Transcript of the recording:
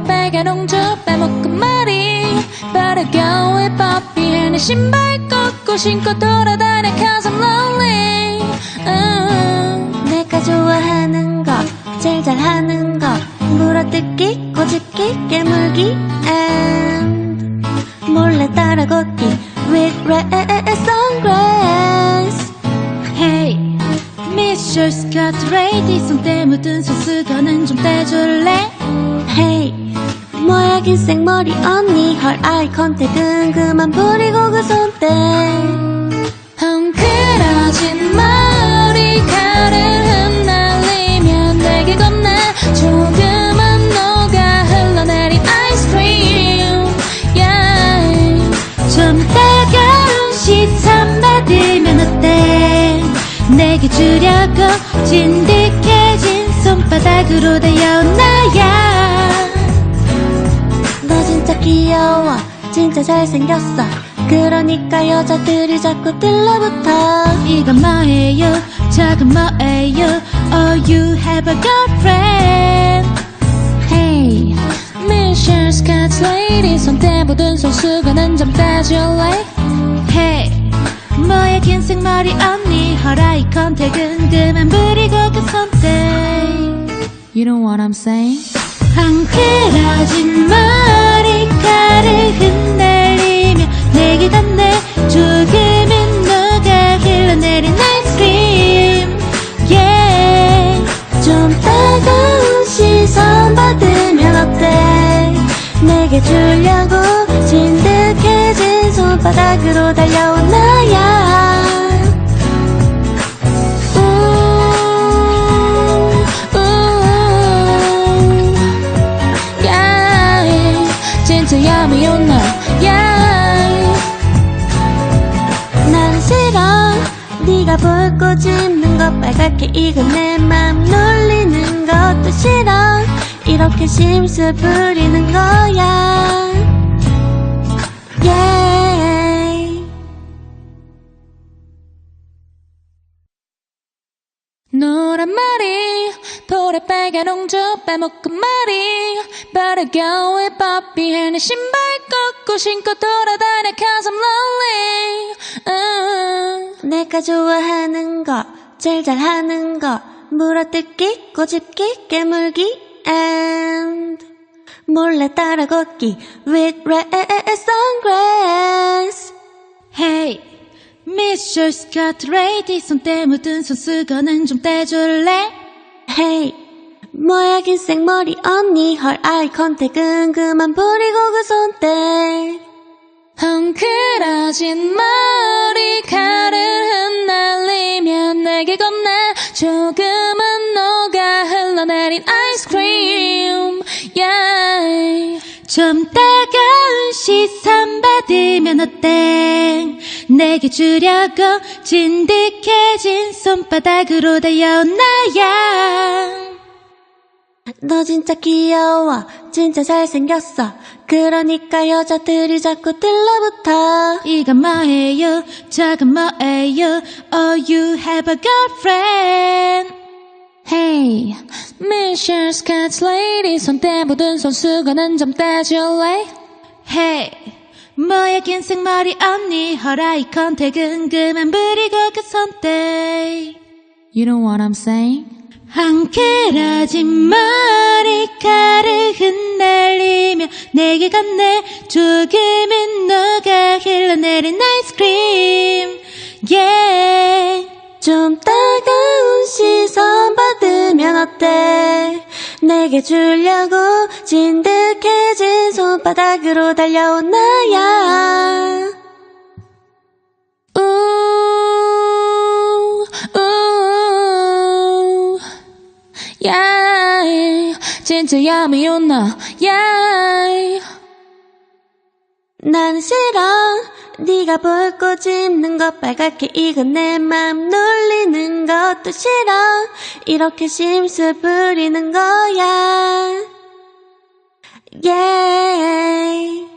빨간 옹주 빼먹은 머리 빠르게 왜 뽀삐해 내 신발 꺾고 신고 돌아다녀 cause I'm lonely 음. 내가 좋아하는 거 제일 잘하는 거 물어뜯기 꼬집기 깨물기 and 몰래 따라 걷기 with red sunglass Hey Your Skirt Lady 손때 묻은 손수건은 좀 떼줄래? hey 뭐야 긴 생머리 언니 헐 아이 컨택은 그만 부리고 그 손대 헝클어진 머리카락을 흩날리며 내게 겁나. 조금은 녹아 흘러내린 아이스크림. 좀 따가운 시선 받으면 어때? 내게 주려고 진득해진 손바닥으로 닿여온 나야. 너 진짜 귀여워. 진짜 잘생겼어. 그러니까 여자들이 자꾸 들러붙어. 이건 뭐예요? 저건 뭐예요? Oh you have a girlfriend? Hey. Mission Scott Lady 손때 묻은 손수건은 좀 떼줄래? Hey. 뭐야 긴 생머리 언니? 허라이 컨택은 그만 부리고 그 손대 You know what I'm saying? 헝클어진 내게 주려고 진득해진 손바닥으로 달려온 나야 우, 우, yeah. 진짜 yummy you know yeah. 난 싫어 네가 볼 꼬집는 것 빨갛게 익은 내 맘 놀리는 것도 싫어 이렇게 심술 부리는 거야. 노란 머리 볼에 빨간 옹주 빼먹은 머리 빠르게 왜 뽀삐해 내 신발 꺾고 신고 돌아다녀 cause I'm lonely 음. 내가 좋아하는 거 제일 잘하는 거 물어뜯기 꼬집기 깨물기 and 몰래 따라 걷기 with red sunglass Hey Your Skirt Lady 손때 묻은 손수건은 좀 떼줄래? hey 뭐야 긴 생머리 언니? 헐 아이 컨택은 그만 부리고 그 손대 헝클어진 머리카락을 흩날리며 내게 겁나 조금 좀 따가운 시선 받으면 어때? 내게 주려고 진득해진 손바닥으로 닿여온 나야. 너 진짜 귀여워. 진짜 잘생겼어. 그러니까 여자들이 자꾸 들러붙어. 이건 뭐예요? 저건 뭐예요? Oh you have a girlfriend Hey Mission Scott Lady 손때 묻은 손수건은 좀 떼줄래? Hey 뭐야 긴 생머리 언니? 허라이 컨택은 그만 부리고 그 손대 You know what I'm saying? 헝클어진 머리카락 흩날리며 내게 건네 조금은 녹아 흘러내린 아이스크림 내게 주려고 진득해진 손바닥으로 달려온 나야 우, 우, yeah. 진짜 know yeah. 난 싫어 네가 볼 꼬집는 것 빨갛게 익은 내 맘 놀리는 것도 싫어. 이렇게 심술 부리는 거야. Yeah